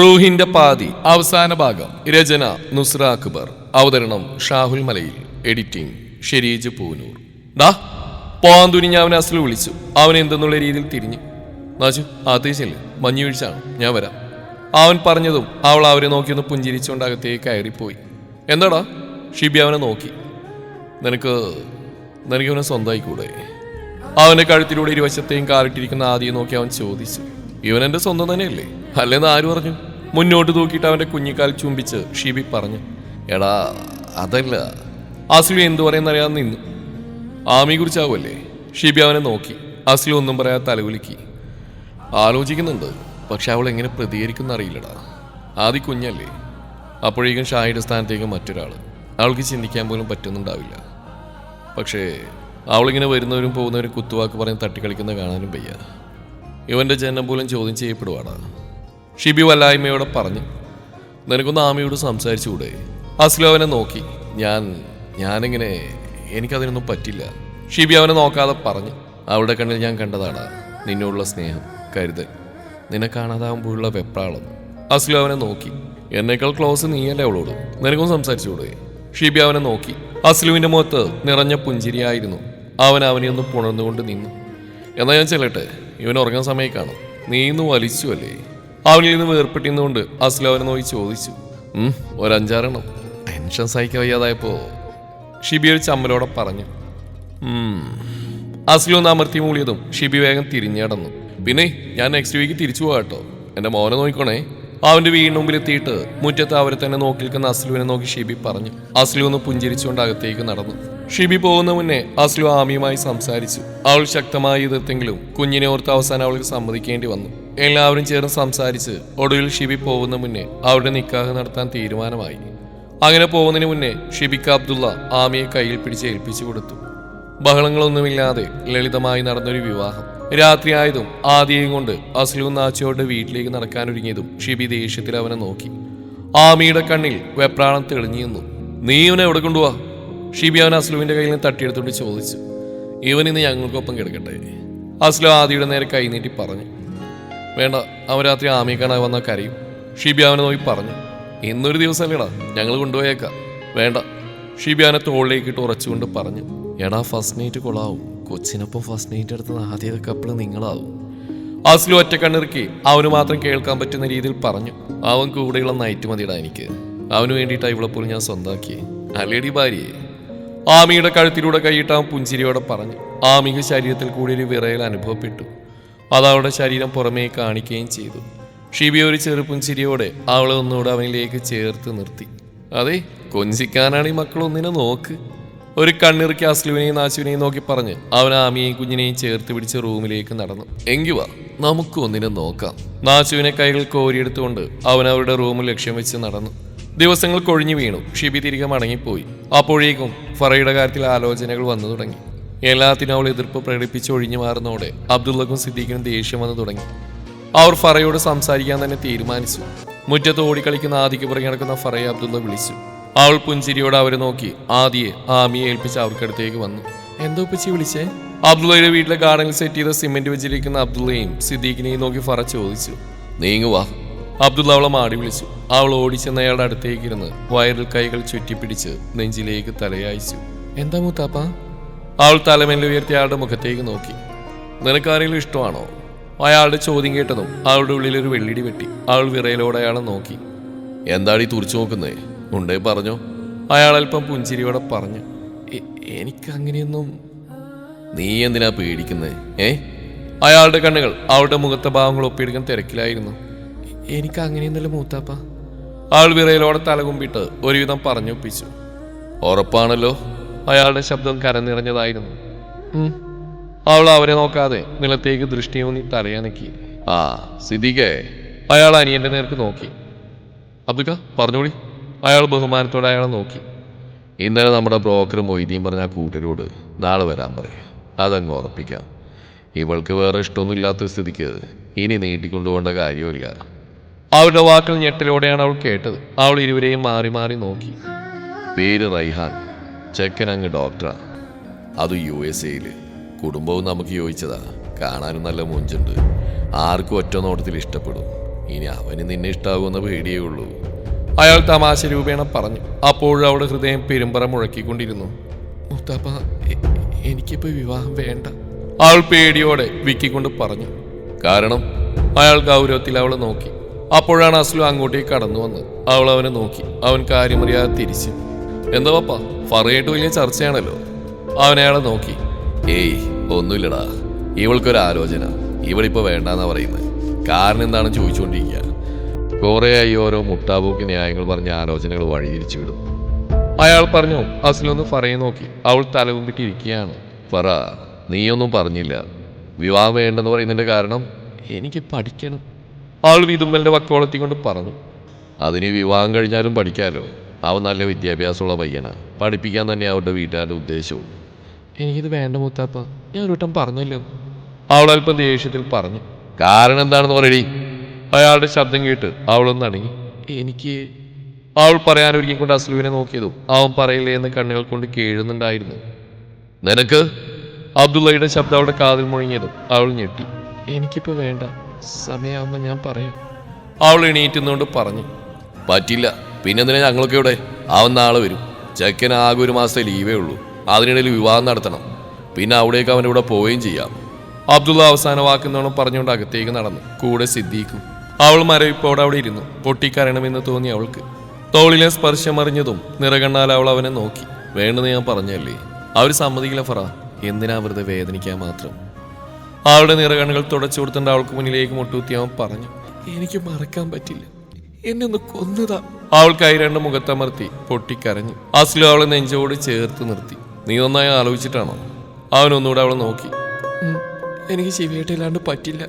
റൂഹിന്റെ പാതി അവസാന ഭാഗം രചന നുസ്ര അക്ബർ അവതരണം ഷാഹുൽ മലയിൽ എഡിറ്റിംഗ് ഷെരീജ് പൂനൂർ. ഡാ പോവാൻ തുനിഞ്ഞ് അവനെ അസ്ലു വിളിച്ചു. അവൻ എന്തെന്നുള്ള രീതിയിൽ തിരിഞ്ഞു. നാച്ചു അതേ ചെല്ല് മഞ്ഞു വീഴ്ചയാണ് ഞാൻ വരാം. അവൻ പറഞ്ഞതും അവൾ അവരെ നോക്കിയൊന്ന് പുഞ്ചിരിച്ചുകൊണ്ട് അകത്തേക്ക് കയറിപ്പോയി. എന്താടാ? ഷിബി അവനെ നോക്കി. നിനക്ക് നിനക്ക് അവനെ സ്വന്തമായി കൂടെ? അവന്റെ കഴുത്തിലൂടെ ഇരുവശത്തെയും കാറിട്ടിരിക്കുന്ന ആദ്യം നോക്കി അവൻ ചോദിച്ചു. ഇവൻ എന്റെ സ്വന്തം തന്നെയല്ലേ? അല്ലെന്ന് ആര് പറഞ്ഞു? മുന്നോട്ട് തൂക്കിയിട്ട് അവന്റെ കുഞ്ഞിക്കാൽ ചുംബിച്ച് ഷീബി പറഞ്ഞു എടാ അതല്ല. അസ്ലു എന്തു പറയുന്നറിയാൻ നിന്നു. ആമിയെ കുറിച്ചാവുമല്ലേ? ഷീബി അവനെ നോക്കി. അസ്ലു ഒന്നും പറയാതെ തലകുലുക്കി ആലോചിക്കുന്നുണ്ട്. പക്ഷെ അവൾ എങ്ങനെ പ്രതികരിക്കുന്ന അറിയില്ലടാ. ആദ്യ കുഞ്ഞല്ലേ. അപ്പോഴേക്കും ഷായുടെ സ്ഥാനത്തേക്ക് മറ്റൊരാൾ അവൾക്ക് ചിന്തിക്കാൻ പോലും പറ്റുന്നുണ്ടാവില്ല. പക്ഷേ അവളിങ്ങനെ വരുന്നവരും പോകുന്നവരും കുത്തുവാക്ക് പറഞ്ഞ് തട്ടിക്കളിക്കുന്ന കാണാനും വയ്യ. ഇവന്റെ ജനനം പോലും ചോദ്യം ചെയ്യപ്പെടുവാടാ. ഷിബി വല്ലായ്മയോടെ പറഞ്ഞു നിനക്കൊന്ന് ആമയോട് സംസാരിച്ചുകൂടെ? അസ്ലു അവനെ നോക്കി. ഞാൻ ഞാനിങ്ങനെ എനിക്കതിനൊന്നും പറ്റില്ല. ഷിബി അവനെ നോക്കാതെ പറഞ്ഞു അവളുടെ കണ്ണിൽ ഞാൻ കണ്ടതാണ് നിന്നോടുള്ള സ്നേഹം കരുതൽ. നിന്നെ കാണാതാകുമ്പോഴുള്ള വെപ്രാളം. അസ്ലു അവനെ നോക്കി എന്നേക്കാൾ ക്ലോസ് നീയല്ലേ അവളോട്? നിനക്കും സംസാരിച്ചുകൂടെ? ഷിബി അവനെ നോക്കി അസ്ലുവിന്റെ മുഖത്ത് നിറഞ്ഞ പുഞ്ചിരിയായിരുന്നു. അവൻ അവനെ ഒന്ന് പുണർന്നുകൊണ്ട് നിന്നു. എന്നാൽ ഞാൻ ചെല്ലട്ടെ? ഇവൻ ഉറങ്ങുന്ന സമയം കാണും നീ ഇന്ന് വലിച്ചു അല്ലേ അവനിൽ നിന്ന് വേർപ്പെട്ടിരുന്നുകൊണ്ട് അവനെ നോക്കി ചോദിച്ചു. ഒരഞ്ചാറെണ്ണം. ടെൻഷൻ സഹിക്കാൻ വയ്യാതായപ്പോ ഷിബി ഒരു ചമ്മലോടെ പറഞ്ഞു. അസ്ലു ഒന്ന് അമർത്തി മൂളിയതും ഷിബി വേഗം തിരിഞ്ഞടന്നു പിന്നെ ഞാൻ നെക്സ്റ്റ് വീക്ക് തിരിച്ചു പോകാം കേട്ടോ. എന്റെ മോനെ നോക്കിക്കോണേ അവന്റെ വീടിന് മുമ്പിലെത്തിയിട്ട് മുറ്റത്ത് അവരെ തന്നെ നോക്കി നിൽക്കുന്ന അസ്ലുവിനെ നോക്കി ഷിബി പറഞ്ഞു. അസ്ലു ഒന്ന് പുഞ്ചിരിച്ചുകൊണ്ട് അകത്തേക്ക് നടന്നു. ഷിബി പോകുന്ന മുന്നേ അസ്ലു ആമിയുമായി സംസാരിച്ചു. അവൾ ശക്തമായി എതിർത്തെങ്കിലും കുഞ്ഞിനെ ഓർത്ത് അവസാനം അവൾക്ക് സമ്മതിക്കേണ്ടി വന്നു. എല്ലാവരും ചേർന്ന് സംസാരിച്ച് ഒടുവിൽ ഷിബി പോകുന്ന മുന്നേ അവരുടെ നിക്കാഹ് നടത്താൻ തീരുമാനമായി. അങ്ങനെ പോകുന്നതിന് മുന്നേ ഷിബിക്ക് അബ്ദുള്ള ആമിയെ കയ്യിൽ പിടിച്ച് ഏൽപ്പിച്ചു കൊടുത്തു. ബഹളങ്ങളൊന്നുമില്ലാതെ ലളിതമായി നടന്നൊരു വിവാഹം. രാത്രിയായതും ആദ്യയും കൊണ്ട് അസ്ലു നാച്ചോയുടെ വീട്ടിലേക്ക് നടക്കാനൊരുങ്ങിയതും ഷിബി ദേഷ്യത്തിൽ അവനെ നോക്കി. ആമിയുടെ കണ്ണിൽ വെപ്രാണം തെളിഞ്ഞു നീ ഇവനെ എവിടെ കൊണ്ടുപോവാ ഷിബി അവൻ അസ്ലുവിന്റെ കയ്യിൽ നിന്ന് തട്ടിയെടുത്തോണ്ട് ചോദിച്ചു. ഇവൻ ഇന്ന് ഞങ്ങൾക്കൊപ്പം കിടക്കട്ടെ? അസ്ലു ആദിയുടെ നേരെ കൈനീട്ടി പറഞ്ഞു. വേണ്ട അവൻ രാത്രി ആമിയെ കാണാൻ വന്ന കരയും. ഷീബി അവനെ നോക്കി പറഞ്ഞു. ഇന്നൊരു ദിവസമല്ലേടാ ഞങ്ങൾ കൊണ്ടുപോയേക്കാം. വേണ്ട ഷീബി അവനെ തോളിലേക്ക് ഇട്ട് ഉറച്ചുകൊണ്ട് പറഞ്ഞു. എടാ ഫസ്റ്റ് നൈറ്റ് കൊള്ളാവും. കൊച്ചിനൊപ്പം ഫസ്റ്റ് നൈറ്റ് എടുത്തത് ആദ്യത്തെ കപ്പിൾ നിങ്ങളാവും. അസ്ലു ഒറ്റ കണ്ണിറുക്കി അവന് മാത്രം കേൾക്കാൻ പറ്റുന്ന രീതിയിൽ പറഞ്ഞു. അവൻ കൂടെയുള്ള നൈറ്റ് മതിയിടാ എനിക്ക്. അവന് വേണ്ടിയിട്ടാണ് ഇവിടെ പോലും ഞാൻ സ്വന്താക്കിയേ. അല്ലേടി ഭാര്യയെ? ആമിയുടെ കഴുത്തിലൂടെ കൈയിട്ട് ആ പുഞ്ചിരിയോടെ പറഞ്ഞു. ആമിക ശരീരത്തിൽ കൂടി ഒരു വിറയൽ അനുഭവപ്പെട്ടു. അത് അവളുടെ ശരീരം പുറമേ കാണിക്കുകയും ചെയ്തു. ഷിബി ഒരു ചെറു പുഞ്ചിരിയോടെ അവളെ ഒന്നുകൂടെ അവനിലേക്ക് ചേർത്ത് നിർത്തി. അതെ കൊഞ്ചിക്കാനാണ് ഈ മക്കൾ ഒന്നിനെ നോക്ക്. ഒരു കണ്ണിറുക്കി അസ്ലുവിനെയും നാശുവിനെയും നോക്കി പറഞ്ഞ് അവൻ ആമിയെയും കുഞ്ഞിനെയും ചേർത്ത് പിടിച്ച് റൂമിലേക്ക് നടന്നു. എങ്കി വാ നമുക്ക് ഒന്നിനെ നോക്കാം. നാശുവിനെ കൈകൾ കോരിയെടുത്തുകൊണ്ട് അവൻ അവരുടെ റൂമിൽ ലക്ഷ്യം വെച്ച് നടന്നു. ദിവസങ്ങൾ കൊഴിഞ്ഞു വീണു. ഷിബി തിരികെ മടങ്ങിപ്പോയി. അപ്പോഴേക്കും ഫറയുടെ കാര്യത്തിൽ ആലോചനകൾ വന്നു തുടങ്ങി. എല്ലാത്തിനും അവൾ എതിർപ്പ് പ്രകടിപ്പിച്ച് ഒഴിഞ്ഞു മാറുന്നതോടെ അബ്ദുള്ളക്കും സിദ്ദീഖിനും ദേഷ്യം വന്നു തുടങ്ങി. അവർ ഫറയോട് സംസാരിക്കാൻ തന്നെ തീരുമാനിച്ചു. മുറ്റത്ത് ഓടിക്കളിക്കുന്ന ആദിക്ക് പുറകെ നടക്കുന്ന ഫറയെ അബ്ദുള്ള വിളിച്ചു. അവൾ പുഞ്ചിരിയോട് അവരെ നോക്കി. ആദിയെ ആമിയെ ഏൽപ്പിച്ച് അവർക്കടുത്തേക്ക് വന്നു. എന്തോ പിച്ചി വിളിച്ചേ? അബ്ദുള്ളയുടെ വീട്ടിലെ ഗാർഡനിൽ സെറ്റ് ചെയ്ത സിമെന്റ് വെച്ചിരിക്കുന്ന അബ്ദുള്ളയും സിദ്ദീഖിനെയും നോക്കി ഫറ ചോദിച്ചു. നീങ്ങു വാ. അബ്ദുള്ള അവളെ മാടി വിളിച്ചു. അവൾ ഓടിച്ചെന്ന് അയാളുടെ അടുത്തേക്ക് ഇരുന്ന് വയറിൽ കൈകൾ ചുറ്റിപ്പിടിച്ച് നെഞ്ചിലേക്ക് തലയായിച്ചു. എന്താ മൂത്താപ്പ? അവൾ തലമെല്ലെ ഉയർത്തി അയാളുടെ മുഖത്തേക്ക് നോക്കി. നിനക്കാരെങ്കിലും ഇഷ്ടമാണോ? അയാളുടെ ചോദ്യം കേട്ടതും അവളുടെ ഉള്ളിൽ ഒരു വെള്ളിടി വെട്ടി. അവൾ വിറയിലോടെ അയാളെ നോക്കി. എന്താടി തുറച്ചു നോക്കുന്നേ? ഉണ്ടേ പറഞ്ഞോ. അയാൾ അല്പം പുഞ്ചിരിയോടെ പറഞ്ഞു. എനിക്കങ്ങനെയൊന്നും എനിക്ക് അങ്ങനെയൊന്നും നീ എന്തിനാ പേടിക്കുന്നേ? ഏ? അയാളുടെ കണ്ണുകൾ അവളുടെ മുഖത്തെ ഭാവങ്ങൾ ഒപ്പിയെടുക്കാൻ തിരക്കിലായിരുന്നു. "എ- എനിക്ക് അങ്ങനെയൊന്നുമല്ല മൂത്താപ്പ? ആൾ വിറയിലോടെ തലകുമ്പിട്ട് ഒരുവിധം പറഞ്ഞൊപ്പിച്ചു. ഉറപ്പാണല്ലോ അയാളുടെ ശബ്ദം കരനിറഞ്ഞതായിരുന്നു. അവൾ അവരെ നോക്കാതെ നിലത്തേക്ക് ദൃഷ്ടിയൂന്നി തലയണക്കി ആ സിദ്ദിഖേ അയാൾ അനിയന്റെ നേർക്ക് നോക്കി. അബ്ദുക്ക പറഞ്ഞോളി. അയാൾ ബഹുമാനത്തോടെ അയാളെ നോക്കി. ഇന്നലെ നമ്മുടെ ബ്രോക്കർ മൊയ്തീൻ പറഞ്ഞ കൂട്ടരോട് നാളെ വരാൻ പറയും. അതങ്ങ് ഉറപ്പിക്കാം. ഇവൾക്ക് വേറെ ഇഷ്ടമൊന്നും ഇല്ലാത്ത സ്ഥിതിക്ക് ഇനി നീട്ടിക്കൊണ്ടുപോകേണ്ട കാര്യമില്ല അവരുടെ വാക്കുകൾ ഞെട്ടലോടെയാണ് അവൾ കേട്ടത്. അവൾ ഇരുവരെയും മാറി മാറി നോക്കി. പേര് റൈഹാൻ. ചെക്കൻ അങ്ങ് ഡോക്ടറാ. അത് യു എസ് എയിൽ കുടുംബവും നമുക്ക് യോജിച്ചതാ. കാണാനും നല്ല മുഞ്ചുണ്ട്. ആർക്കും ഒറ്റ നോട്ടത്തിൽ ഇഷ്ടപ്പെടും. ഇനി അവന് നിന്നെ ഇഷ്ടാവുമെന്ന പേടിയേ ഉള്ളൂ. അയാൾ തമാശ രൂപേണ പറഞ്ഞു. അപ്പോഴും അവളുടെ ഹൃദയം പെരുമ്പറ മുഴക്കിക്കൊണ്ടിരുന്നു. മുത്താപ്പ എനിക്കിപ്പോൾ എനിക്കിപ്പോ വിവാഹം വേണ്ട. അവൾ പേടിയോടെ വിക്കിക്കൊണ്ട് പറഞ്ഞു. കാരണം? അയാൾ ഗൗരവത്തിൽ അവളെ നോക്കി. അപ്പോഴാണ് അസ്ലു അങ്ങോട്ടേക്ക് കടന്നു വന്നത്. അവൾ അവനെ നോക്കി. അവൻ കാര്യമറിയാതെ തിരിച്ചു. എന്താ പപ്പ? ഫറയായിട്ട് വലിയ ചർച്ചയാണല്ലോ. അവനയാളെ നോക്കി. ഏയ് ഒന്നുമില്ലടാ. ഇവൾക്കൊരു ആലോചന. ഇവളിപ്പോ വേണ്ടെന്നാ പറയുന്നത് കാരണം എന്താണെന്ന് ചോദിച്ചുകൊണ്ടിരിക്കുക കുറേയായി ഓരോ മുട്ടാബൂക്ക് ന്യായങ്ങൾ പറഞ്ഞ ആലോചനകൾ വഴിതിരിച്ചു വിടും. അയാൾ പറഞ്ഞു അസിലൊന്ന് ഫറയെ നോക്കി. അവൾ തലകുമ്പിട്ടിരിക്കുകയാണ്. ഫറ നീയൊന്നും പറഞ്ഞില്ല. വിവാഹം വേണ്ടെന്ന് പറയുന്നതിന്റെ കാരണം എനിക്ക് പഠിക്കണം. അവൾ വിതുമ്പലിന്റെ വക്കോളത്തി കൊണ്ട് പറഞ്ഞു അതിന് വിവാഹം കഴിഞ്ഞാലും പഠിക്കാമല്ലോ അവൻ നല്ല വിദ്യാഭ്യാസമുള്ള പയ്യനാണ് പഠിപ്പിക്കാൻ തന്നെ അവരുടെ വീട്ടുകാരുടെ ഉദ്ദേശവും. എനിക്കിത് വേണ്ട മുത്താപ്പ. ഞാൻ ഒരു വട്ടം പറഞ്ഞല്ലോ. അവൾ അല്പം ദേഷ്യത്തിൽ പറഞ്ഞു. കാരണം എന്താണെന്ന് പറയടി. അയാളുടെ ശബ്ദം കേട്ട് അവളൊന്ന് അടങ്ങി. എനിക്ക് അവൾ പറയാൻ കൊണ്ട് അസ്ലുവിനെ നോക്കിയതും അവൻ പറയില്ലേ എന്ന് കണ്ണുകൾ കൊണ്ട് കേഴുന്നുണ്ടായിരുന്നു. നിനക്ക്? അബ്ദുള്ളയുടെ ശബ്ദം അവളുടെ കാതിൽ മുഴങ്ങിയതും അവൾ ഞെട്ടി. എനിക്കിപ്പോൾ വേണ്ട. സമയമാകുമ്പോ ഞാൻ പറയും. അവൾ എണീറ്റുന്നോണ്ട് പറഞ്ഞു. പറ്റില്ല. പിന്നെ പിന്നെന്തിനാ ഞങ്ങളൊക്കെ ഇവിടെ? അവൻ നാളെ വരും. ചെക്കൻ ആകെ ഒരു മാസത്തെ ലീവേ ഉള്ളൂ. അതിനിടയിൽ വിവാഹം നടത്തണം. പിന്നെ അവിടേക്ക് അവന്റെ കൂടെ പോവുകയും ചെയ്യാം. അബ്ദുള്ള അവസാന വാക്കുന്നോണം പറഞ്ഞുകൊണ്ട് അകത്തേക്ക് നടന്നു. കൂടെ സിദ്ദീഖും. അവൾ മരവിപ്പോടെ അവിടെ ഇരുന്നു. പൊട്ടിക്കരണമെന്ന് തോന്നി അവൾക്ക്. തോളിലെ സ്പർശം അറിഞ്ഞതും നിറകണ്ണാൽ അവൾ അവനെ നോക്കി. വേണ്ടെന്ന് ഞാൻ പറഞ്ഞല്ലേ? അവർ സമ്മതിക്കില്ല ഫറ. എന്തിനാ വെറുതെ വേദനിക്കാൻ മാത്രം? അവളുടെ നിറകണ്ണുകൾ തുടച്ചു കൊടുത്തിട്ട് അവൾക്ക് മുന്നിലേക്ക് മുട്ടുകുത്തി അവൻ പറഞ്ഞു എനിക്ക് മറക്കാൻ പറ്റില്ല. എന്നെ ഒന്ന് കൊന്നതാ. അവൾ കൈ രണ്ട് മുഖത്തമർത്തി പൊട്ടിക്കരഞ്ഞു. അസ്ലു അവളെ നെഞ്ചോട് ചേർത്ത് നിർത്തി. നീ ഒന്നായി ആലോചിച്ചിട്ടാണോ? അവൻ ഒന്നുകൂടെ അവളെ നോക്കി. "ഉം, എനിക്ക് ശിവയായിട്ടില്ലാണ്ട് പറ്റില്ല.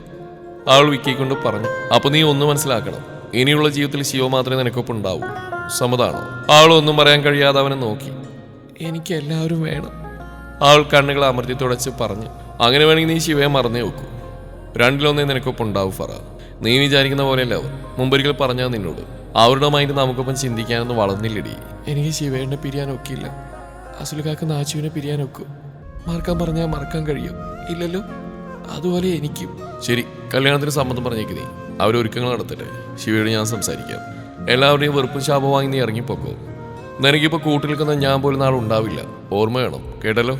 അവൾ വിക്കിക്കൊണ്ട് പറഞ്ഞു അപ്പൊ നീ ഒന്ന് മനസ്സിലാക്കണം. ഇനിയുള്ള ജീവിതത്തിൽ ശിവ മാത്രമേ നിനക്കൊപ്പം ഉണ്ടാവൂ സമ്മതാണോ? അവൾ ഒന്നും പറയാൻ കഴിയാതെ അവനെ നോക്കി. എനിക്ക് എല്ലാവരും വേണം. അവൾ കണ്ണുകൾ അമർത്തി തുടച്ച് പറഞ്ഞു അങ്ങനെ വേണമെങ്കിൽ നീ ശിവയെ മറന്നേ വെക്കൂ. രണ്ടിലൊന്നേ നിനക്കൊപ്പം ഉണ്ടാവും ഫറ. നീ വിചാരിക്കുന്ന പോലെയല്ല അവർ മുമ്പൊരിക്കൽ പറഞ്ഞാൽ നിന്നോട്. അവരുടെ മൈൻഡ് നമുക്കൊപ്പം ചിന്തിക്കാനൊന്നും വളർന്നില്ലടി. എനിക്ക് ശിവേണ്ണെ പിരിയാൻ ഒക്കില്ല അസുലക്കാക്ക് നാച്ചുവിനെ പിരിയാൻ ഒക്കും. മറക്കാൻ പറഞ്ഞാൽ മറക്കാൻ കഴിയും. ഇല്ലല്ലോ? അതുപോലെ എനിക്കും. ശരി കല്യാണത്തിന് സമ്മതം പറഞ്ഞേക്ക് നീ. അവരൊരുക്കങ്ങൾ നടത്തട്ടെ. ശിവയോട് ഞാൻ സംസാരിക്കാം. എല്ലാവരുടെയും വെറുപ്പും ശാപം വാങ്ങി നീ ഇറങ്ങിപ്പോക്കോ. നിനക്കിപ്പോൾ കൂട്ടിൽ നിൽക്കുന്ന ഞാൻ പോലും നാളുണ്ടാവില്ല ഓർമ്മ വേണം. കേട്ടല്ലോ?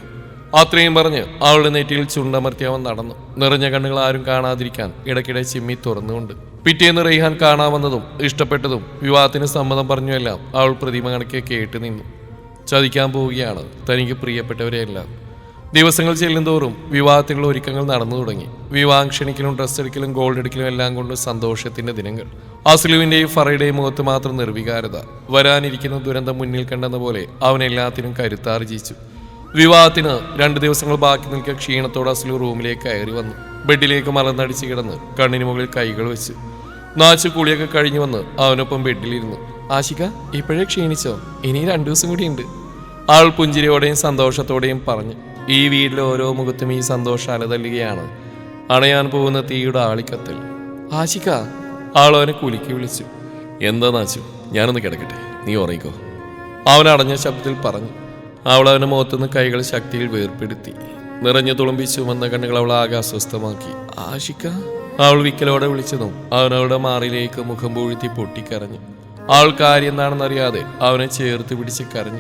അത്രയും പറഞ്ഞ് അവളുടെ നെറ്റിയിൽ ചുണ്ടമർത്തി അവൻ നടന്നു. നിറഞ്ഞ കണ്ണുകൾ ആരും കാണാതിരിക്കാൻ ഇടയ്ക്കിടെ ചിമ്മി തുറന്നുകൊണ്ട്. പിറ്റേന്ന് റെയ്ഹാൻ കാണാമെന്നതും ഇഷ്ടപ്പെട്ടതും വിവാഹത്തിന് സമ്മതം പറഞ്ഞുമെല്ലാം അവൾ പ്രതിമ കണക്കെ കേട്ട് നിന്നു. ചതിക്കാൻ പോവുകയാണ് തനിക്ക് പ്രിയപ്പെട്ടവരെയെല്ലാം. ദിവസങ്ങൾ ചെല്ലുന്തോറും വിവാഹത്തിനുള്ള ഒരുക്കങ്ങൾ നടന്നു തുടങ്ങി. വിവാഹം ക്ഷണിക്കലും ഡ്രസ് എടുക്കലും ഗോൾഡ് എടുക്കലും എല്ലാം കൊണ്ട് സന്തോഷത്തിന്റെ ദിനങ്ങൾ. അസ്ലുവിന്റെയും ഫറയുടെയും മുഖത്ത് മാത്രം നിർവികാരത. വരാനിരിക്കുന്ന ദുരന്തം മുന്നിൽ കണ്ടെന്ന പോലെ അവൻ എല്ലാത്തിനും കരുത്താർജിച്ചു. വിവാഹത്തിന് രണ്ട് ദിവസങ്ങൾ ബാക്കി നിൽക്കുക ക്ഷീണത്തോടെ അസ്ലു റൂമിലേക്ക് കയറി വന്നു. ബെഡിലേക്ക് മലർന്നടിച്ച് കിടന്ന് കണ്ണിന് മുകളിൽ കൈകൾ വെച്ച്. നാച്ചു കുളിയൊക്കെ കഴിഞ്ഞു വന്ന് അവനൊപ്പം ബെഡിലിരുന്നു ആശിക ഇപ്പോഴേ ക്ഷീണിച്ചോ? ഇനി രണ്ടു ദിവസം കൂടിയുണ്ട് ആൾ പുഞ്ചിരിയോടെയും സന്തോഷത്തോടെയും പറഞ്ഞു. ഈ വീട്ടിലെ ഓരോ മുഖത്തും ഈ സന്തോഷം അലതല്ലുകയാണ്. അണയാൻ പോകുന്ന തീയുടെ ആളിക്കത്തിൽ. ആശിക ആൾ അവനെ കുലുക്കി വിളിച്ചു. എന്താ നാച്ചു? ഞാനൊന്ന് കിടക്കട്ടെ. നീ ഉറങ്ങിക്കോ. അവൻ അടഞ്ഞ ശബ്ദത്തിൽ പറഞ്ഞു. അവൾ അവന്റെ മുഖത്തുനിന്ന് കൈകൾ ശക്തിയിൽ വേർപ്പെടുത്തി. നിറഞ്ഞു തുളുമ്പി ചുമന്ന കണ്ണുകൾ അവൾ ആകെ അസ്വസ്ഥമാക്കി. അവൾ വിക്കലോടെ വിളിച്ചതും അവൻ മാറിലേക്ക് മുഖം പൂഴ്ത്തി പൊട്ടിക്കരഞ്ഞു. അവൾ കാര്യം എന്താണെന്നറിയാതെ അവനെ ചേർത്ത് പിടിച്ച് കരഞ്ഞു.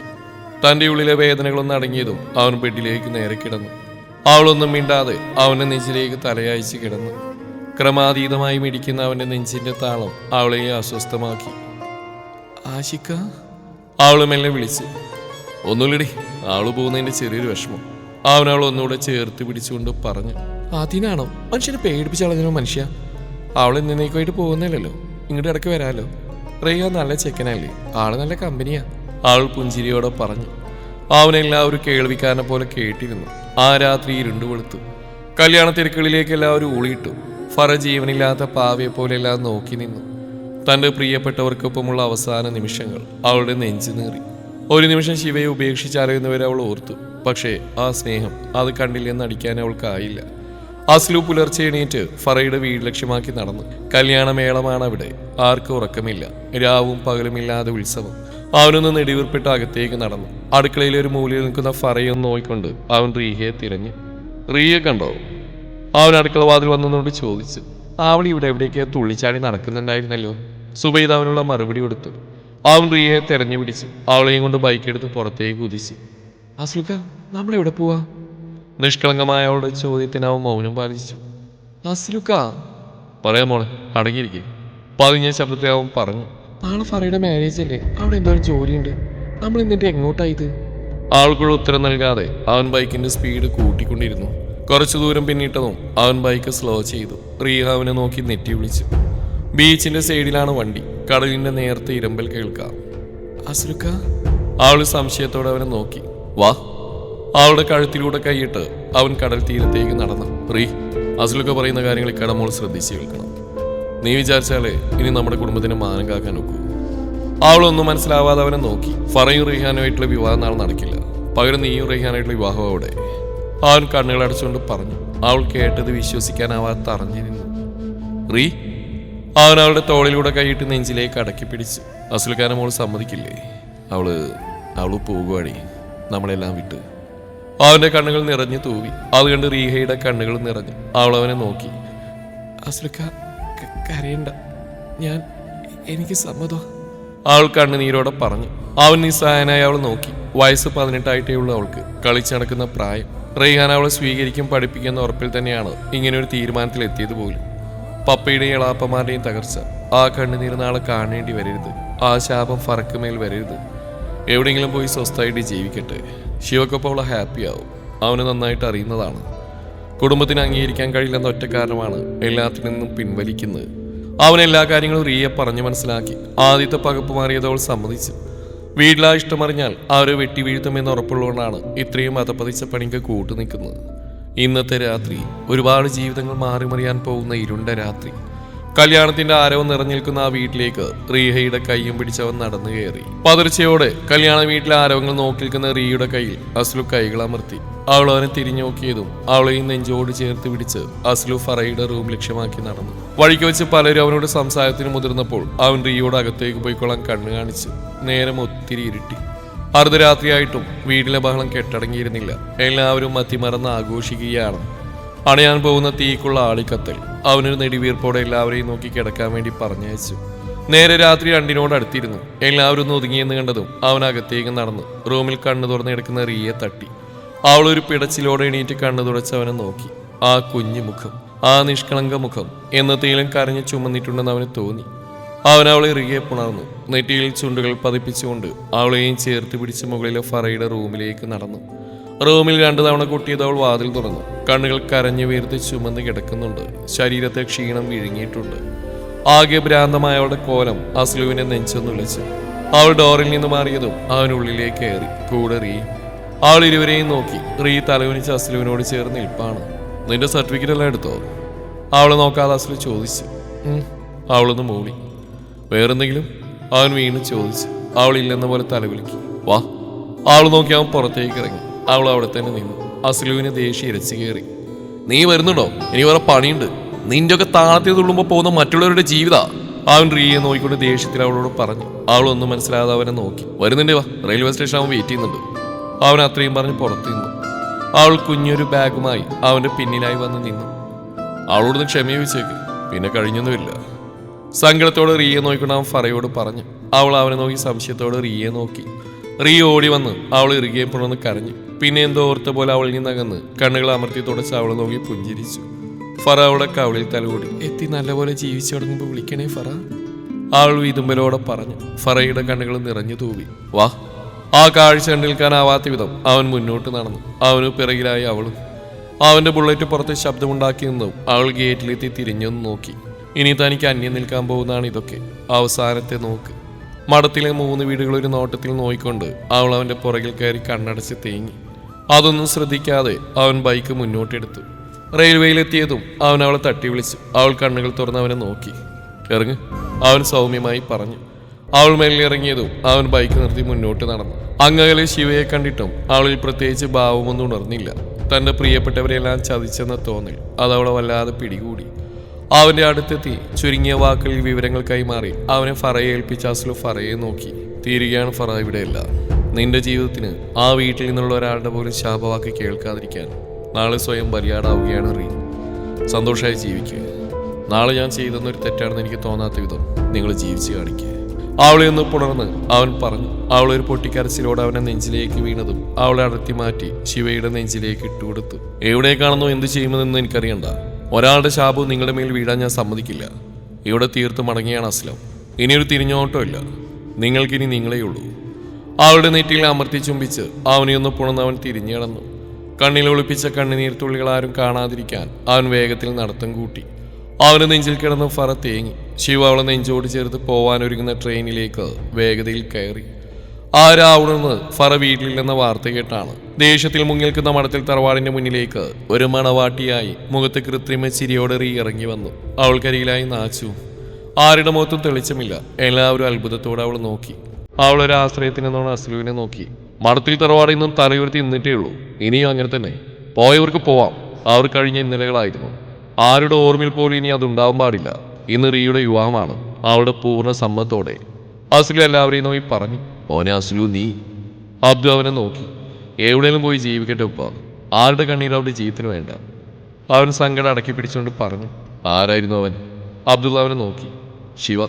തന്റെ ഉള്ളിലെ വേദനകളൊന്നും അടങ്ങിയതും അവൻ ബെഡിലേക്ക് നേരെ കിടന്നു. അവളൊന്നും മിണ്ടാതെ അവന്റെ നെഞ്ചിലേക്ക് തലയായിച്ച് കിടന്നു. ക്രമാതീതമായി മിടിക്കുന്ന അവന്റെ നെഞ്ചിന്റെ താളം അവളെ അസ്വസ്ഥമാക്കി. ആശിക്ക? അവളുമെല്ലാം മെല്ലെ വിളിച്ചു. ഒന്നുമില്ലടി. ആൾ പോകുന്നതിന്റെ ചെറിയൊരു വിഷമം. അവൻ അവൾ ഒന്നുകൂടെ ചേർത്ത് പിടിച്ചുകൊണ്ട് പറഞ്ഞു. അതിനാണോ മനുഷ്യനെ പേടിപ്പിച്ച കളഞ്ഞോ മനുഷ്യ? അവൾ എന്നേക്കുമായിട്ട് പോകുന്നില്ലല്ലോ. ഇങ്ങോട്ട് ഇടയ്ക്ക് വരാലോ. റെയ്യ നല്ല ചെക്കനല്ലേ. ആൾ നല്ല കമ്പനിയാ. ആൾ പുഞ്ചിരിയോടെ പറഞ്ഞു. അവനെല്ലാവരും കേൾവിക്കാരനെ പോലെ കേട്ടിരുന്നു. ആ രാത്രി ഇരുണ്ടു വെളുത്തു. കല്യാണ തിരക്കുകളിലേക്ക് എല്ലാവരും ഊളിയിട്ടു. ഫറ ജീവനില്ലാത്ത പാവയെ പോലെ എല്ലാം നോക്കി നിന്നു. തന്റെ പ്രിയപ്പെട്ടവർക്കൊപ്പമുള്ള അവസാന നിമിഷങ്ങൾ അവളുടെ നെഞ്ചു നേറി. ഒരു നിമിഷം ശിവയെ ഉപേക്ഷിച്ച് അറിയുന്നവരെ അവൾ ഓർത്തു. പക്ഷേ ആ സ്നേഹം അത് കണ്ടില്ലെന്ന് അടിക്കാൻ അവൾക്കായില്ല. അസ്ലു പുലർച്ചെ എണീറ്റ് ഫറയുടെ വീട് ലക്ഷ്യമാക്കി നടന്നു. കല്യാണമേളമാണ് അവിടെ. ആർക്കും ഉറക്കമില്ല. രാവും പകലുമില്ലാതെ ഉത്സവം. അവനൊന്ന് നെടിവീർപ്പിട്ട് അകത്തേക്ക് നടന്നു. അടുക്കളയിലെ ഒരു മൂലയിൽ നിൽക്കുന്ന ഫറയൊന്ന് നോക്കിക്കൊണ്ട് അവൻ റീഹയെ തിരഞ്ഞു. റീയെ കണ്ടോ? അവൻ അടുക്കള വാതിൽ വന്നതുകൊണ്ട് ചോദിച്ചു. അവൾ ഇവിടെ എവിടേക്കോ തുള്ളിച്ചാടി നടക്കുന്നുണ്ടായിരുന്നല്ലോ? സുബൈദ് അവനുള്ള മറുപടി കൊടുത്തു. അവൻ റിയയെ തെരഞ്ഞു പിടിച്ചു അവളെയും കൊണ്ട് ബൈക്ക് എടുത്ത് പുറത്തേക്ക് കുതിച്ചു. നമ്മൾ നമ്മളെവിടെ പോവാ? നിഷ്കളങ്കമായ അവളുടെ ചോദ്യത്തിന് അവൻ മൗനം പാലിച്ചു. അസുഖ. പറയാം മോളെ അടങ്ങിയിരിക്കെ. പതിഞ്ഞ ശബ്ദത്തെ അവൻ പറഞ്ഞു. നാളെ ഫറയുടെ മാരേജ് അല്ലേ? അവിടെ എന്തോ ജോലിയുണ്ട്? നമ്മൾ എന്നിട്ട് എങ്ങോട്ടായത് ആൾക്കുള്ള ഉത്തരം നൽകാതെ അവൻ ബൈക്കിന്റെ സ്പീഡ് കൂട്ടിക്കൊണ്ടിരുന്നു. കുറച്ചു ദൂരം പിന്നിട്ടതും അവൻ ബൈക്ക് സ്ലോ ചെയ്തു. റീഹാവിനെ നോക്കി നെറ്റി വിളിച്ചു. ബീച്ചിന്റെ സൈഡിലാണ് വണ്ടി. കടലിന്റെ നേരത്തെ ഇരമ്പൽ കേൾക്കാം. അസുലുക്ക അവൾ സംശയത്തോടെ അവനെ നോക്കി. വാ. അവളുടെ കഴുത്തിലൂടെ കൈയിട്ട് അവൻ കടൽ തീരത്തേക്ക് നടന്നു. റീ അസുലുക്ക പറയുന്ന കാര്യങ്ങൾ കടമോൾ ശ്രദ്ധിച്ചു കേൾക്കണം. നീ വിചാരിച്ചാലേ ഇനി നമ്മുടെ കുടുംബത്തിന് മാനം കാക്കാൻ നോക്കൂ അവളൊന്നും മനസ്സിലാവാതെ അവനെ നോക്കി. ഫറയും റീഹാനുമായിട്ടുള്ള വിവാഹം നാളെ നടക്കില്ല. പകരം നീയും റീഹാനായിട്ടുള്ള വിവാഹം അവിടെ. അവൻ കണ്ണുകൾ അടച്ചുകൊണ്ട് പറഞ്ഞു. അവൾ കേട്ടത് വിശ്വസിക്കാനാവാത്ത അറിഞ്ഞിരുന്നു റീ അവൻ അവളുടെ തോളിലൂടെ കൈയിട്ട് നെഞ്ചിലേക്ക് അടക്കി പിടിച്ച്. അസുൽഖാൻ മോൾ സമ്മതിക്കില്ലേ? അവൾ അവൾ പോകുവാടി. നമ്മളെല്ലാം വിട്ട്. അവന്റെ കണ്ണുകൾ നിറഞ്ഞു തൂവി. അത് കണ്ട് റീഹയുടെ കണ്ണുകൾ നിറഞ്ഞു. അവൾ അവനെ നോക്കി. അസുൽക്ക കരയണ്ട. ഞാൻ എനിക്ക് സമ്മതോ. അവൾ കണ്ണുനീരോടെ പറഞ്ഞു. അവൻ നിസ്സഹായനായി അവൾ നോക്കി. വയസ്സ് പതിനെട്ടായിട്ടേ ഉള്ളൂ അവൾക്ക്. കളിച്ചു നടക്കുന്ന പ്രായം. റെയ്ഹാൻ അവളെ സ്വീകരിക്കും പഠിപ്പിക്കുന്ന ഉറപ്പിൽ തന്നെയാണ് ഇങ്ങനെ ഒരു തീരുമാനത്തിൽ എത്തിയത് പോലും. പപ്പയുടെയും എളാപ്പമാരുടെയും തകർച്ച. ആ കണ്ണുനീർ നാളെ കാണേണ്ടി വരരുത്. ആ ശാപം ഫറക്കുമേൽ വരരുത്. എവിടെയെങ്കിലും പോയി സ്വസ്ഥമായിട്ട് ജീവിക്കട്ടെ. ശിവക്കൊപ്പം അവളെ ഹാപ്പി ആവും അവന് നന്നായിട്ട് അറിയുന്നതാണ്. കുടുംബത്തിന് അംഗീകരിക്കാൻ കഴിയില്ലെന്ന ഒറ്റ കാരണമാണ് എല്ലാത്തിൽ നിന്നും പിൻവലിക്കുന്നത്. അവൻ എല്ലാ കാര്യങ്ങളും റിയ പറഞ്ഞു മനസ്സിലാക്കി. ആദ്യത്തെ പകപ്പ് മാറിയത് അവൾ സമ്മതിച്ചു. വീട്ടിലാ ഇഷ്ടമറിഞ്ഞാൽ അവരെ വെട്ടി വീഴ്ത്തുമെന്ന് ഉറപ്പുള്ളതുകൊണ്ടാണ് ഇത്രയും അതപ്പതിച്ച പണിക്ക് കൂട്ടു നിൽക്കുന്നത് ഇന്നത്തെ രാത്രി ഒരുപാട് ജീവിതങ്ങൾ മാറിമറിയാൻ പോകുന്ന ഇരുണ്ട രാത്രി. കല്യാണത്തിന്റെ ആരവം നിറഞ്ഞിരിക്കുന്ന ആ വീട്ടിലേക്ക് റീഹയുടെ കൈയും പിടിച്ചവൻ നടന്നു കയറി. പതർച്ചയോടെ കല്യാണ വീട്ടിലെ ആരവങ്ങൾ നോക്കി നിൽക്കുന്ന റീയുടെ കയ്യിൽ അസ്ലു കൈകൾ അമർത്തി. അവൾ അവനെ തിരിഞ്ഞു നോക്കിയതും അവളെയും നെഞ്ചോട് ചേർത്ത് പിടിച്ച് അസ്ലു ഫറയുടെ റൂം ലക്ഷ്യമാക്കി നടന്നു. വഴിക്ക് വെച്ച് പലരും അവനോട് സംസാരത്തിന് മുതിർന്നപ്പോൾ അവൻ റീയോട് അകത്തേക്ക് പോയിക്കൊള്ളാൻ കണ്ണു കാണിച്ചു നേരം ഒത്തിരി ഇരുട്ടി. അർദ്ധരാത്രിയായിട്ടും വീട്ടിലെ ബഹളം കെട്ടടങ്ങിയിരുന്നില്ല. എല്ലാവരും മത്തിമറന്ന് ആഘോഷിക്കുകയാണ്. അണയാൻ പോകുന്ന തീക്കുള്ള ആളിക്കത്തൽ. അവനൊരു നെടിവീർപ്പോടെ എല്ലാവരെയും നോക്കി കിടക്കാൻ വേണ്ടി പറഞ്ഞയച്ചു. നേരെ രാത്രി രണ്ടിനോട് അടുത്തിരുന്നു എല്ലാവരും ഒന്ന് ഒതുങ്ങിയെന്ന് കണ്ടതും അവൻ അകത്തേക്ക് നടന്നു. റൂമിൽ കണ്ണു തുറന്ന് കിടക്കുന്ന റിയെ തട്ടി. അവളൊരു പിടച്ചിലോടെ എണീറ്റ് കണ്ണു തുടച്ചവനെ നോക്കി. ആ കുഞ്ഞു മുഖം ആ നിഷ്കളങ്ക മുഖം എന്നത്തേലും കരഞ്ഞു ചുമന്നിട്ടുണ്ടെന്ന് അവന് തോന്നി. അവൻ അവളെ ഇറുകിയെ പുണർന്നു. നെറ്റിയിൽ ചുണ്ടുകൾ പതിപ്പിച്ചുകൊണ്ട് അവളെയും ചേർത്ത് പിടിച്ച് മുകളിലെ ഫറയുടെ റൂമിലേക്ക് നടന്നു. റൂമിൽ രണ്ടു തവണ കൊട്ടിയത് അവൾ വാതിൽ തുറന്നു. കണ്ണുകൾ കരഞ്ഞു വീർത്ത് ചുമന്ന് കിടക്കുന്നുണ്ട്. ശരീരത്തെ ക്ഷീണം വിഴുങ്ങിയിട്ടുണ്ട്. ആകെ ഭ്രാന്തമായ അവളുടെ കോലം അസ്ലുവിനെ നെഞ്ചൊന്നുളിച്ചു അവൾ ഡോറിൽ നിന്ന് മാറിയതും അവനുള്ളിലേക്ക് കയറി. കൂടെ റീ അവൾ ഇരുവരെയും നോക്കി. റീ തലകുനിച്ച് അസ്ലുവിനോട് ചേർന്ന് നിൽപ്പാണ് നിന്റെ സർട്ടിഫിക്കറ്റ് എല്ലാം എടുത്തോ? അവൾ നോക്കാതെ അസ്ലു ചോദിച്ചു. അവളൊന്ന് മൂളി. വേറെന്തെങ്കിലും? അവൻ വീണ്ടും ചോദിച്ചു അവൾ ഇല്ലെന്ന പോലെ തലവിളിക്കി വാ. അവൾ നോക്കി അവൻ പുറത്തേക്ക് ഇറങ്ങി. അവൾ അവിടെ തന്നെ നിന്നു. അസ്ലുവിനെ ദേഷ്യം ഇരച്ചു കയറി. നീ വരുന്നുണ്ടോ? ഇനി വേറെ പണിയുണ്ട്. നിന്റെ ഒക്കെ താളത്തിൽ തുള്ളുമ്പോൾ പോകുന്ന മറ്റുള്ളവരുടെ ജീവിത. അവൻ റീയെ നോക്കിക്കൊണ്ട് ദേഷ്യത്തിൽ അവളോട് പറഞ്ഞു. അവളൊന്നും മനസ്സിലാതെ അവനെ നോക്കി. വരുന്നുണ്ട് വാ. റെയിൽവേ സ്റ്റേഷൻ അവൻ വെയിറ്റ് ചെയ്യുന്നുണ്ട്. അവൻ അത്രയും പറഞ്ഞ് പുറത്തു നിന്നു. അവൾ കുഞ്ഞൊരു ബാഗുമായി അവന്റെ പിന്നിലായി വന്ന് നിന്നു. അവളോടൊന്ന് ക്ഷമ ചോദിച്ചേക്ക്. പിന്നെ കഴിഞ്ഞൊന്നുമില്ല. സങ്കടത്തോടെ റിയെ അവൻ ഫറയോട് പറഞ്ഞു. അവൾ അവനെ നോക്കി സംശയത്തോട് റിയെ നോക്കി. റിയ ഓടി വന്ന് അവൾ ഇറുകയും പുണർന്ന് കരഞ്ഞു. പിന്നെ എന്തോ ഓർത്ത പോലെ അവളിൽ നകന്ന് കണ്ണുകൾ അമർത്തി തുടച്ച് അവൾ നോക്കി പുഞ്ചിരിച്ചു. ഫറ അവളുടെ കവളിൽ തലകൂടി എത്തി നല്ലപോലെ ജീവിച്ചു തുടങ്ങുമ്പോൾ വിളിക്കണേ ഫറ. അവൾ വിതുമ്പലോടെ പറഞ്ഞു. ഫറയുടെ കണ്ണുകൾ നിറഞ്ഞു തൂവി. വാ. ആ കാഴ്ച കണ്ടിൽക്കാനാവാത്ത വിധം അവൻ മുന്നോട്ട് നടന്നു. അവന് പിറകിലായി അവളും. അവന്റെ ബുള്ളറ്റ് പുറത്ത് ശബ്ദമുണ്ടാക്കി നിന്നും അവൾ ഗേറ്റിലെത്തി തിരിഞ്ഞു നോക്കി. ഇനി തനിക്ക് അന്യം നിൽക്കാൻ പോകുന്നതാണ് ഇതൊക്കെ. അവസാനത്തെ നോക്ക്. മഠത്തിലെ മൂന്ന് വീടുകൾ ഒരു നോട്ടത്തിൽ നോയിക്കൊണ്ട് അവൾ അവന്റെ പുറകിൽ കയറി കണ്ണടച്ച് തേങ്ങി. അതൊന്നും ശ്രദ്ധിക്കാതെ അവൻ ബൈക്ക് മുന്നോട്ടെടുത്തു. റെയിൽവേയിലെത്തിയതും അവൻ അവളെ തട്ടി വിളിച്ചു. അവൾ കണ്ണുകൾ തുറന്ന് അവനെ നോക്കി. ഇറങ്ങ്. അവൻ സൗമ്യമായി പറഞ്ഞു. അവൾ മേലിൽ ഇറങ്ങിയതും അവൻ ബൈക്ക് നിർത്തി മുന്നോട്ട് നടന്നു. അങ്ങകലെ ശിവയെ കണ്ടിട്ടും അവളിൽ പ്രത്യേകിച്ച് ഭാവമൊന്നും ഉണർന്നില്ല. തന്റെ പ്രിയപ്പെട്ടവരെല്ലാം ചതിച്ചെന്ന തോന്നി അതവളെ വല്ലാതെ പിടികൂടി. അവന്റെ അടുത്തെത്തി. ചുരുങ്ങിയ വാക്കിൽ വിവരങ്ങൾ കൈമാറി. അവനെ ഫറയെ ഏൽപ്പിച്ച അസ്ലു ഫറയെ നോക്കി. തീരുകയാണ് ഫറ ഇവിടെയല്ല. നിന്റെ ജീവിതത്തിന് ആ വീട്ടിൽ നിന്നുള്ള ഒരാളുടെ പോലും ശാപവാക്ക് കേൾക്കാതിരിക്കാൻ നാളെ സ്വയം ബലിയാടാവുകയാണ് റീ. സന്തോഷമായി ജീവിക്കുക നാളെ ഞാൻ ചെയ്തെന്നൊരു തെറ്റാണെന്ന് എനിക്ക് തോന്നാത്ത വിധം നിങ്ങൾ ജീവിച്ചു കാണിക്കുക അവളെ ഒന്ന് പുണർന്ന് അവൻ പറഞ്ഞു അവളൊരു പൊട്ടിക്കരച്ചിലോട് അവനെ നെഞ്ചിലേക്ക് വീണതും അവളെ അടർത്തി മാറ്റി ശിവയുടെ നെഞ്ചിലേക്ക് ഇട്ടുകൊടുത്തു. എവിടേക്കാണെന്നോ എന്ത് ചെയ്യുമെന്നൊന്നും എനിക്കറിയണ്ട. ഒരാളുടെ ശാപവും നിങ്ങളുടെ മേൽ വീഴാൻ ഞാൻ സമ്മതിക്കില്ല. ഇവിടെ തീർത്ത് മടങ്ങിയാണ് അസ്ലം. ഇനിയൊരു തിരിഞ്ഞോട്ടമില്ല നിങ്ങൾക്കിനി നിങ്ങളേ ഉള്ളൂ. അവളുടെ നെറ്റിയിൽ അമർത്തി ചുംബിച്ച് അവനെ ഒന്ന് അവൻ തിരിഞ്ഞു കിടന്നു. കണ്ണിൽ ഒളിപ്പിച്ച കണ്ണുനീർ തുള്ളികൾ ആരും കാണാതിരിക്കാൻ അവൻ വേഗത്തിൽ നടത്തം കൂട്ടി. അവന് നെഞ്ചിൽ കിടന്ന് ഫറ തേങ്ങി. ശിവ അവളെ നെഞ്ചോട് ചേർത്ത് പോവാനൊരുങ്ങുന്ന ട്രെയിനിലേക്ക് വേഗതയിൽ കയറി. ആരാ ഫറ വീട്ടിൽ നിന്ന് വാർത്ത കേട്ടാണ്. ദേഷ്യത്തിൽ മുങ്ങിൽക്കുന്ന മഠത്തിൽ തറവാടിന്റെ മുന്നിലേക്ക് ഒരു മണവാട്ടിയായി മുഖത്ത് കൃത്രിമ ചിരിയോടെ ഇറങ്ങി വന്നു. അവൾക്കരിയിലായി നാച്ചു ആരുടെ മുഖത്തും തെളിച്ചമില്ല. എല്ലാവരും അത്ഭുതത്തോടെ അവൾ നോക്കി. അവൾ ഒരു ആശ്രയത്തിനെന്നോണം അസ്ലുവിനെ നോക്കി. മഠത്തിൽ തറവാട് ഇന്നും തലയുരുത്തി നിന്നിട്ടേ ഉള്ളൂ. ഇനിയും അങ്ങനെ തന്നെ. പോയവർക്ക് പോവാം. അവർ കഴിഞ്ഞ ഇന്നലകളായിരുന്നു. ആരുടെ ഓർമ്മയിൽ പോലും ഇനി അതുണ്ടാവാൻ പാടില്ല. ഇന്ന് റീയുടെ യുവാവാണ് അവളുടെ പൂർണ സമ്മതത്തോടെ. അസ്ലു എല്ലാവരെയും നോക്കി പറഞ്ഞു. ഓനെ അസ്ലു നീ അബ്ദു അവനെ നോക്കി. എവിടെയെങ്കിലും പോയി ജീവിക്കട്ടെ ഉപ്പ. ആരുടെ കണ്ണീർ അവിടെ ജീവിതത്തിന് വേണ്ട. അവൻ സങ്കടം അടക്കി പിടിച്ചുകൊണ്ട് പറഞ്ഞു. ആരായിരുന്നു അവൻ? അബ്ദുള്ള അവനെ നോക്കി. ശിവ.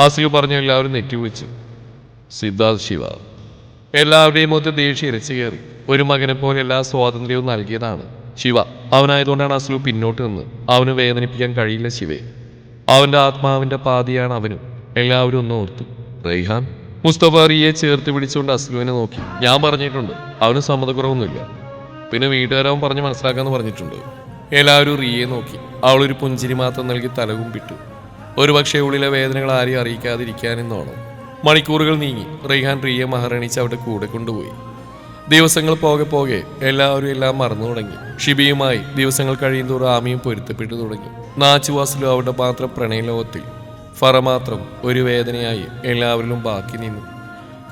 അസ്ലു പറഞ്ഞ എല്ലാവരും നെറ്റി വിളിച്ചു സിദ്ധാർത്ഥ് ശിവ. എല്ലാവരുടെയും മുഖത്ത് ദേഷ്യം ഇരച്ചു കയറി. ഒരു മകനെ പോലെ എല്ലാ സ്വാതന്ത്ര്യവും നൽകിയതാണ് ശിവ. അവനായതുകൊണ്ടാണ് അസ്ലു പിന്നോട്ട് നിന്ന് അവന് വേദനിപ്പിക്കാൻ കഴിയില്ല ശിവയെ അവന്റെ ആത്മാവിന്റെ പാതിയാണ് അവനും. എല്ലാവരും ഒന്ന് ഓർത്തു. റൈഹാൻ മുസ്തഫ റിയെ ചേർത്ത് പിടിച്ചുകൊണ്ട് അസ്ലുവിനെ നോക്കി. ഞാൻ പറഞ്ഞിട്ടുണ്ട് അവന് സമ്മതക്കുറവൊന്നുമില്ല. പിന്നെ വീട്ടുകാരവൻ പറഞ്ഞ് മനസ്സിലാക്കാന്ന് പറഞ്ഞിട്ടുണ്ട്. എല്ലാവരും റിയെ നോക്കി. അവളൊരു പുഞ്ചിരി മാത്രം നൽകി തലകുമ്പിട്ടു ഒരു പക്ഷേ ഉള്ളിലെ വേദനകൾ ആരെയും അറിയിക്കാതിരിക്കാനെന്നോണം. മണിക്കൂറുകൾ നീങ്ങി. റെയ്ഹാൻ റിയെ മഹറണിച്ച് അവിടെ കൂടെ കൊണ്ടുപോയി. ദിവസങ്ങൾ പോകെ പോകെ എല്ലാവരും എല്ലാം മറന്നു തുടങ്ങി. ഷിബിയുമായി ദിവസങ്ങൾ കഴിയുന്തോറും ആമിയും പൊരുത്തപ്പെട്ടു തുടങ്ങി. നാച്ചുവാസിലും അവരുടെ മാത്രം പ്രണയലോകത്തിൽ ഫറ മാത്രം ഒരു വേദനയായി എല്ലാവരിലും ബാക്കി നിന്നു.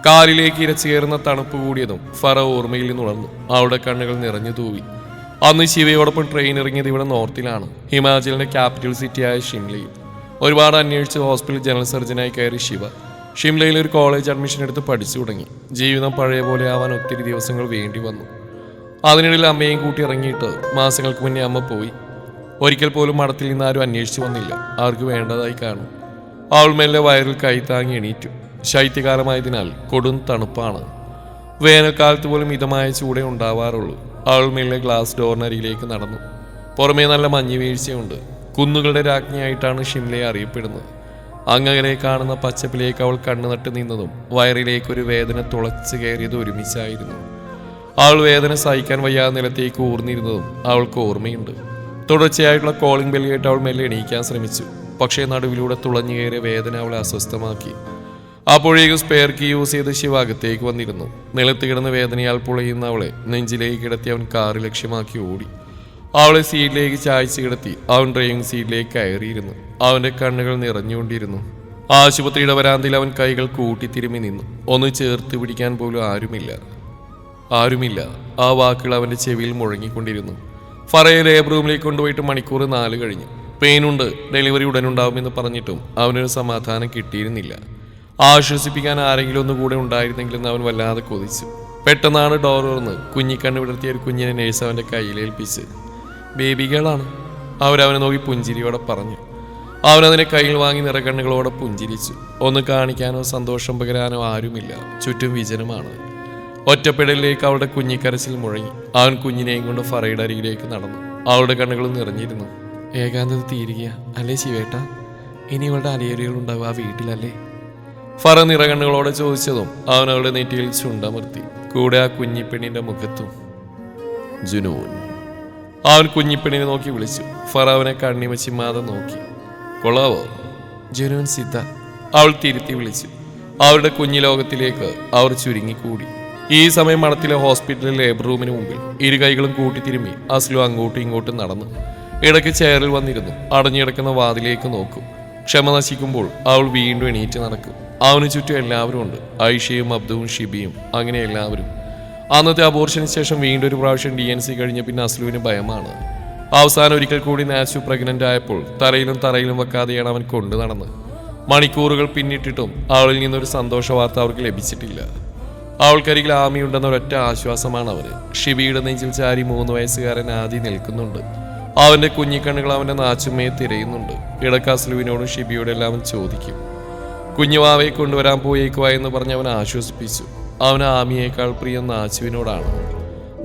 കാലിലേക്ക് ഇരച്ചു കയറുന്ന തണുപ്പ് കൂടിയതും ഫറ ഓർമ്മയിൽ നിന്നുണർന്നു അവളുടെ കണ്ണുകൾ നിറഞ്ഞു തൂവി. അന്ന് ശിവയോടൊപ്പം ട്രെയിൻ ഇറങ്ങിയത് ഇവിടെ നോർത്തിലാണ്. ഹിമാചലിന്റെ ക്യാപിറ്റൽ സിറ്റിയായ ഷിംലയിൽ. ഒരുപാട് അന്വേഷിച്ച് ഹോസ്പിറ്റൽ ജനറൽ സർജനായി കയറി ശിവ. ഷിംലയിൽ ഒരു കോളേജ് അഡ്മിഷൻ എടുത്ത് പഠിച്ചു തുടങ്ങി. ജീവിതം പഴയ പോലെ ആവാൻ ഒത്തിരി ദിവസങ്ങൾ വേണ്ടി വന്നു. അതിനിടയിൽ അമ്മയും കൂട്ടി ഇറങ്ങിയിട്ട് മാസങ്ങൾക്ക് മുന്നേ അമ്മ പോയി. ഒരിക്കൽ പോലും മഠത്തിൽ നിന്ന് ആരും അന്വേഷിച്ചു വന്നില്ല. അവർക്ക് വേണ്ടതായി കാണും. അവൾ മെല്ലെ വയറിൽ കൈത്താങ്ങി താങ്ങി എണീറ്റു. ശൈത്യകാലമായതിനാൽ കൊടും തണുപ്പാണ്. വേനൽക്കാലത്ത് പോലും മിതമായ ചൂടേ ഉണ്ടാവാറുള്ളൂ. അവൾ മെല്ലെ ഗ്ലാസ് ഡോർണരിയിലേക്ക് നടന്നു. പുറമേ നല്ല മഞ്ഞ് വീഴ്ചയുണ്ട്. കുന്നുകളുടെ രാജ്ഞിയായിട്ടാണ് ഷിംലയെ അറിയപ്പെടുന്നത്. അങ്ങനെ കാണുന്ന പച്ചപ്പിലേക്ക് അവൾ കണ്ണു നട്ട് നിന്നതും വയറിലേക്ക് ഒരു വേദന തുളച്ചു കയറിയത് ഒരുമിച്ചായിരുന്നു. അവൾ വേദന സഹിക്കാൻ വയ്യാതെ നിലത്തേക്ക് ഊർന്നിരുന്നതും അവൾക്ക് ഓർമ്മയുണ്ട്. തുടർച്ചയായിട്ടുള്ള കോളിംഗ് ബെൽ അവൾ മെല്ലെ എണീക്കാൻ ശ്രമിച്ചു. പക്ഷേ നടുവിലൂടെ തുളഞ്ഞു കയറിയ വേദന അവളെ അസ്വസ്ഥമാക്കി. അപ്പോഴേക്കും സ്പെയർ കീ യൂസ് ചെയ്ത് ശിവ അകത്തേക്ക് വന്നിരുന്നു. നിലത്ത് കിടന്ന് വേദനയാൽ പുളയുന്ന അവളെ നെഞ്ചിലേക്ക് കിടത്തി അവൻ കാറ് ലക്ഷ്യമാക്കി ഓടി. അവളെ സീറ്റിലേക്ക് ചായച്ച് കിടത്തി അവൻ ഡ്രൈവിംഗ് സീറ്റിലേക്ക് കയറിയിരുന്നു. അവന്റെ കണ്ണുകൾ നിറഞ്ഞുകൊണ്ടിരുന്നു. ആശുപത്രിയുടെ വരാന്തയിൽ അവൻ കൈകൾ കൂട്ടി തിരുമി നിന്നു. ഒന്ന് ചേർത്ത് പിടിക്കാൻ പോലും ആരുമില്ല. ആരുമില്ല. ആ വാക്കുകൾ അവന്റെ ചെവിയിൽ മുഴങ്ങിക്കൊണ്ടിരുന്നു. ഫറയെ ലേബർ റൂമിലേക്ക് കൊണ്ടുപോയിട്ട് മണിക്കൂർ നാല് കഴിഞ്ഞു. പെയിനുണ്ട് ഡെലിവറി ഉടനുണ്ടാവുമെന്ന് പറഞ്ഞിട്ടും അവനൊരു സമാധാനം കിട്ടിയിരുന്നില്ല. ആശ്വസിപ്പിക്കാൻ ആരെങ്കിലും ഒന്ന് കൂടെ ഉണ്ടായിരുന്നെങ്കിലെന്ന് അവൻ വല്ലാതെ കൊതിച്ചു. പെട്ടെന്നാണ് ഡോർ തുറന്ന് കുഞ്ഞിക്കണ്ണ് വിടർത്തിയ ഒരു കുഞ്ഞിനെ നേഴ്സ് അവന്റെ കയ്യിലേൽപ്പിച്ച് ബേബികളാണ്. അവരവനെ നോക്കി പുഞ്ചിരിയോടെ പറഞ്ഞു. അവനതിനെ കയ്യിൽ വാങ്ങി നിറകണ്ണുകളോടെ പുഞ്ചിരിച്ചു. ഒന്ന് കാണിക്കാനോ സന്തോഷം പകരാനോ ആരുമില്ല. ചുറ്റും വിജനമാണ്. ഒറ്റപ്പെടലിലേക്ക് അവളുടെ കുഞ്ഞിക്കരച്ചിൽ മുഴങ്ങി. അവൻ കുഞ്ഞിനെയും കൊണ്ട് ഫറയുടെ അരികിലേക്ക് നടന്നു. അവളുടെ കണ്ണുകൾ നിറഞ്ഞിരുന്നു. ഏകാന്തത തീരുക അല്ലേ ശിവേട്ട? ഇനി ഇവളുടെ അലയലുകൾ ഉണ്ടാവുക ആ വീട്ടിലല്ലേ? ഫറ നിറകണ്ണുകളോടെ ചോദിച്ചതും അവൻ അവളുടെ നെറ്റിയിൽ ചുണ്ടമർത്തി കൂടെ ആ കുഞ്ഞിപ്പെണ്ണിന്റെ മുഖത്തും. ജുനൂൻ. അവൻ കുഞ്ഞിപ്പെണ്ണിനെ നോക്കി വിളിച്ചു. ഫറ അവനെ കണ്ണിമച്ചിമാതെ നോക്കി. കൊള്ളാവോ? ജുനൂൻ സിദ്ധ. അവൾ തിരുത്തി വിളിച്ചു. അവരുടെ കുഞ്ഞു ലോകത്തിലേക്ക് അവർ ചുരുങ്ങിക്കൂടി. ഈ സമയം മണത്തിലെ ഹോസ്പിറ്റലിലെ ലേബർ റൂമിന് മുമ്പിൽ ഇരു കൈകളും കൂട്ടിത്തിരുമ്മി അസ്ലു അങ്ങോട്ടും ഇങ്ങോട്ടും നടന്നു. ഇടയ്ക്ക് ചെയറിൽ വന്നിരുന്നു. അടഞ്ഞിടക്കുന്ന വാതിലേക്ക് നോക്കും. ക്ഷമ നശിക്കുമ്പോൾ അവൾ വീണ്ടും എണീറ്റ് നടക്കും. അവന് ചുറ്റും എല്ലാവരും ഉണ്ട്. ഐഷയും അബ്ദുവും ഷിബിയും. അങ്ങനെ എല്ലാവരും. അന്നത്തെ അബോർഷന് ശേഷം വീണ്ടും ഒരു പ്രാവശ്യം ഡി എൻ സി കഴിഞ്ഞ പിന്നെ അസ്ലുവിന് ഭയമാണ്. അവസാനം ഒരിക്കൽ കൂടി നാച്ചു പ്രഗ്നന്റ് ആയപ്പോൾ തറയിലും തറയിലും വെക്കാതെയാണ് അവൻ കൊണ്ടു നടന്ന് മണിക്കൂറുകൾ പിന്നിട്ടിട്ടും അവളിൽ നിന്നൊരു സന്തോഷ വാർത്ത അവർക്ക് ലഭിച്ചിട്ടില്ല. അവൾക്കരികിൽ ആമിയുണ്ടെന്ന ഒരൊറ്റ ആശ്വാസമാണ് അവർ ഷിബിയുടെ നെഞ്ചിൽ ചാരി മൂന്ന് വയസ്സുകാരൻ ആദി നിൽക്കുന്നുണ്ട്. അവന്റെ കുഞ്ഞിക്കണ്ണുകൾ അവന്റെ നാച്ചുമ്മയെ തിരയുന്നുണ്ട്. ഇടക്കാസ്ലുവിനോടും ഷിബിയോടും എല്ലാം അവൻ ചോദിക്കും. കുഞ്ഞുവാവയെ കൊണ്ടുവരാൻ പോയേക്കുവാ എന്ന് പറഞ്ഞ് അവൻ ആശ്വസിപ്പിച്ചു. അവൻ ആമിയേക്കാൾ പ്രിയം നാച്ചുവിനോടാണ്.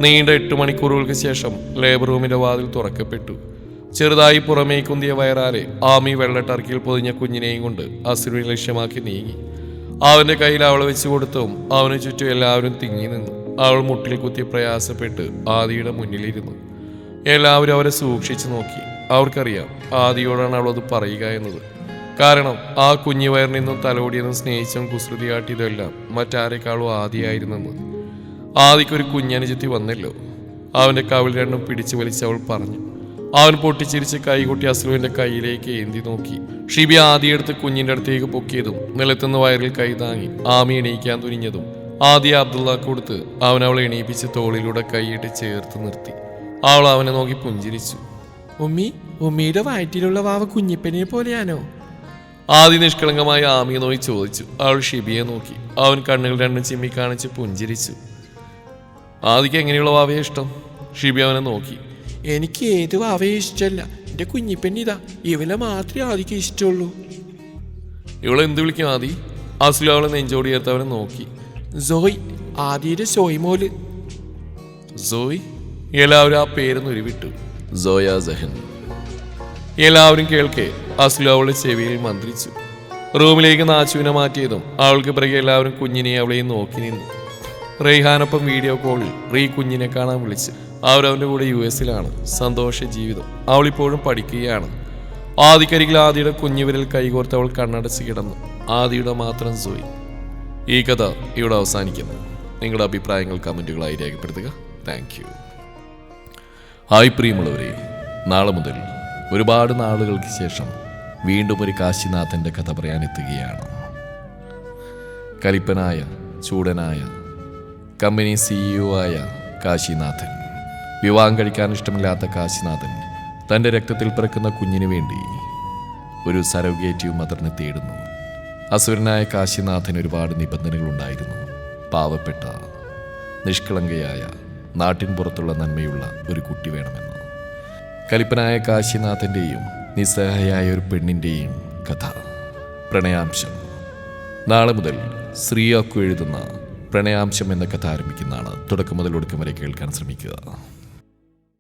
നീണ്ട എട്ട് മണിക്കൂറുകൾക്ക് ശേഷം ലേബർ റൂമിന്റെ വാതിൽ തുറക്കപ്പെട്ടു. ചെറുതായി പുറമേ കുന്തിയ വയറാലെ ആമി വെള്ളട്ടർക്കിൽ പൊതിഞ്ഞ കുഞ്ഞിനെയും കൊണ്ട് അസുരനെ ലക്ഷ്യമാക്കി നീങ്ങി. അവന്റെ കയ്യിൽ അവളെ വെച്ചു കൊടുത്തും അവന് ചുറ്റും എല്ലാവരും തിങ്ങി നിന്നു. അവൾ മുട്ടിൽ കുത്തി പ്രയാസപ്പെട്ട് ആദിയുടെ മുന്നിലിരുന്നു. എല്ലാവരും അവരെ സൂക്ഷിച്ചു നോക്കി. അവർക്കറിയാം ആദിയോടാണ് അവളത് പറയുക എന്നത്. കാരണം ആ കുഞ്ഞു വയറിൽ തലോടിയതും സ്നേഹിച്ചും കുസൃതി കാട്ടിയതെല്ലാം മറ്റാരെക്കാളും ആദിയായിരുന്നെന്ന്. ആദിക്കൊരു കുഞ്ഞനുജത്തി വന്നല്ലോ. അവന്റെ കവിൾ രണ്ടും പിടിച്ചു വലിച്ച് അവൾ പറഞ്ഞു. അവൻ പൊട്ടിച്ചിരിച്ച് കൈകൊട്ടി അസ്ലുവിന്റെ കയ്യിലേക്ക് ഏന്തി നോക്കി. ഷിബി ആദിയെടുത്ത് കുഞ്ഞിന്റെ അടുത്തേക്ക് പൊക്കിയതും നിലത്തുനിന്ന് വയറിൽ കൈ താങ്ങി ആമി എണീക്കാൻ തുനിഞ്ഞതും ആദ്യ അബ്ദുള്ള കൊടുത്ത് അവൻ അവളെ എണീപ്പിച്ച് തോളിലൂടെ കൈയിട്ട് ചേർത്ത് നിർത്തി. അവൾ അവനെ നോക്കി പുഞ്ചിരിച്ചു. ഉമ്മി ഉമ്മിയുടെ വയറ്റിലുള്ള വാവ കുഞ്ഞിപ്പനെ പോലെയാണോ? ആദ്യ നിഷ്കളങ്കമായി ആമിയെ നോക്കി ചോദിച്ചു. അവൾ ഷിബിയെ നോക്കി. അവൻ കണ്ണുകൾ രണ്ടും ചിമ്മി കാണിച്ച് പുഞ്ചിരിച്ചു. ആദിക്ക് എങ്ങനെയുള്ള വാവയെ ഇഷ്ടം? ഷിബി അവനെ നോക്കി. എനിക്ക് ഏത് വാവയെ ഇഷ്ടമല്ല. എന്റെ കുഞ്ഞിപ്പെണ്ണിതാ ഇവനെ മാത്രമേ ആദിക്ക് ഇഷ്ടമുള്ളൂ. ഇവളെ എന്ത് വിളിക്കും ആദി? അസുല അവളെ നെഞ്ചോട് ചേർത്ത് അവനെ നോക്കി. സോയ്. ആദിയുടെ സോയ്മോൽ സോയ്? എല്ലാവരും ആ പേരൊന്ന് ഉരുവിട്ടു. സോയ സഹൻ. എല്ലാവരും കേൾക്കെ അസ്ലു അവളുടെ ചെവിയിൽ മന്ത്രിച്ചു. റൂമിലേക്ക് നാച്ചുവിനെ മാറ്റിയതും അവൾക്ക് പിറകെ എല്ലാവരും കുഞ്ഞിനെ അവളെയും നോക്കി നിന്നു. റെയ്ഹാനൊപ്പം വീഡിയോ കോളിൽ റീ കുഞ്ഞിനെ കാണാൻ വിളിച്ച് അവരവന്റെ കൂടെ യു എസിലാണ്. സന്തോഷ ജീവിതം. അവളിപ്പോഴും പഠിക്കുകയാണ്. ആദിക്കരികിൽ ആദിയുടെ കുഞ്ഞുവിരൽ കൈകോർത്ത് അവൾ കണ്ണടച്ച് കിടന്നു. ആദിയുടെ മാത്രം സോയി. ഈ കഥ ഇവിടെ അവസാനിക്കുന്നു. നിങ്ങളുടെ അഭിപ്രായങ്ങൾ കമന്റുകളായി രേഖപ്പെടുത്തുക. Thank you. ഹായ് പ്രിയമുള്ളവരെ. നാളെ മുതൽ ഒരുപാട് നാളുകൾക്ക് ശേഷം വീണ്ടും ഒരു കാശിനാഥന്റെ കഥ പറയാൻ എത്തുകയാണ്. കലിപ്പനായ ചൂടനായ കമ്പനി സിഇഒ ആയ കാശിനാഥൻ വിവാഹം കഴിക്കാൻ ഇഷ്ടമില്ലാത്ത കാശിനാഥൻ തന്റെ രക്തത്തിൽ പിറക്കുന്ന കുഞ്ഞിനു വേണ്ടി ഒരു സരോഗേറ്റീവ് മദറിനെ തേടുന്നു. അസുരനായ കാശിനാഥന് ഒരുപാട് നിബന്ധനകളുണ്ടായിരുന്നു. പാവപ്പെട്ട നിഷ്കളങ്കയായ നാട്ടിൻ പുറത്തുള്ള നന്മയുള്ള ഒരു കുട്ടി വേണമെന്ന്. കലിപ്പനായ കാശിനാഥന്റെയും നിസ്സഹായായ ഒരു പെണ്ണിന്റെയും കഥ. പ്രണയാംശം. നാളെ മുതൽ ശ്രീയാക്കു എഴുതുന്ന പ്രണയാംശം എന്ന കഥ ആരംഭിക്കുന്നതാണ്. തുടക്കം മുതൽ ഒടുക്കം വരെ കേൾക്കാൻ ശ്രമിക്കുക.